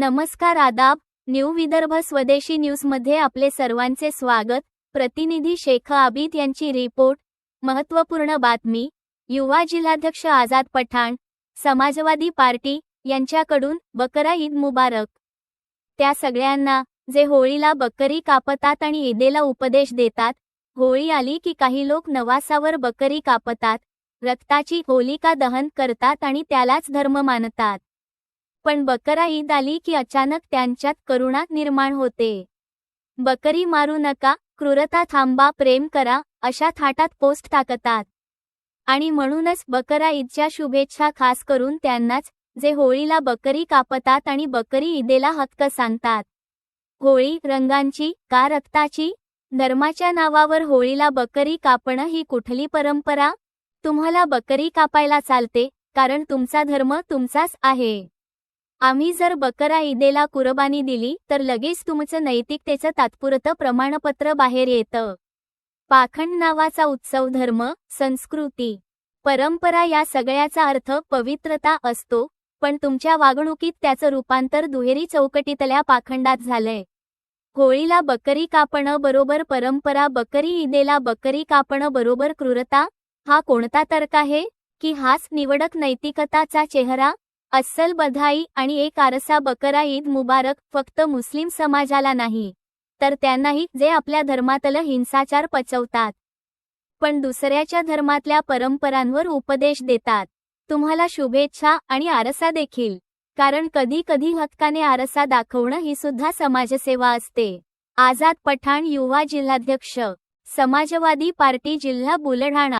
नमस्कार आदाब न्यू विदर्भ स्वदेशी न्यूजमध्ये आपले सर्वांचे स्वागत. प्रतिनिधी शेख आबिद यांची रिपोर्ट. महत्त्वपूर्ण बातमी युवा जिल्हाध्यक्ष आझाद पठाण समाजवादी पार्टी यांच्याकडून बकरा ईद मुबारक. त्या सगळ्यांना जे होळीला बकरी कापतात आणि ईदेला उपदेश देतात होळी आली की काही लोक नवासावर बकरी कापतात रक्ताची होलिका दहन करतात आणि त्यालाच धर्म मानतात. पण बकरा ईद आली की अचानक त्यांच्यात करुणा निर्माण होते. बकरी मारू नका क्रूरता थांबा प्रेम करा अशा थाटात पोस्ट टाकतात. आणि म्हणूनच बकरा ईदच्या शुभेच्छा खास करून त्यांनाच जे होळीला बकरी कापतात आणि बकरी ईदेला हक्क सांगतात. होळी रंगांची का रक्ताची? धर्माच्या नावावर होळीला बकरी कापणं ही कुठली परंपरा? तुम्हाला बकरी कापायला चालते कारण तुमचा धर्म तुमचाच आहे. आम्ही जर बकरा ईदेला कुर्बानी दिली तर लगेच तुमचं नैतिकतेचं तात्पुरतं प्रमाणपत्र बाहेर येतं. पाखंड नावाचा उत्सव धर्म संस्कृती. परंपरा या सगळ्याचा अर्थ पवित्रता असतो पण तुमच्या वागणुकीत त्याचं रूपांतर दुहेरी चौकटीतल्या पाखंडात झालंय. होळीला बकरी कापणं बरोबर परंपरा बकरी ईदेला बकरी कापणं बरोबर क्रूरता? हा कोणता तर्क आहे? की हाच निवडक नैतिकताचा चेहरा? अस्सल बधाई आणि एक आरसा बकरा ईद मुबारक फक्त मुस्लिम समाजाला नाही तर त्यांनाही जे आपल्या धर्मातलं हिंसाचार पचवतात. पण दुसऱ्याच्या धर्मातल्या परंपरांवर उपदेश देतात. तुम्हाला शुभेच्छा आणि आरसा देखील कारण कधी कधी हक्काने आरसा दाखवणं ही सुद्धा समाजसेवा असते. आझाद पठाण युवा जिल्हाध्यक्ष समाजवादी पार्टी जिल्हा बुलढाणा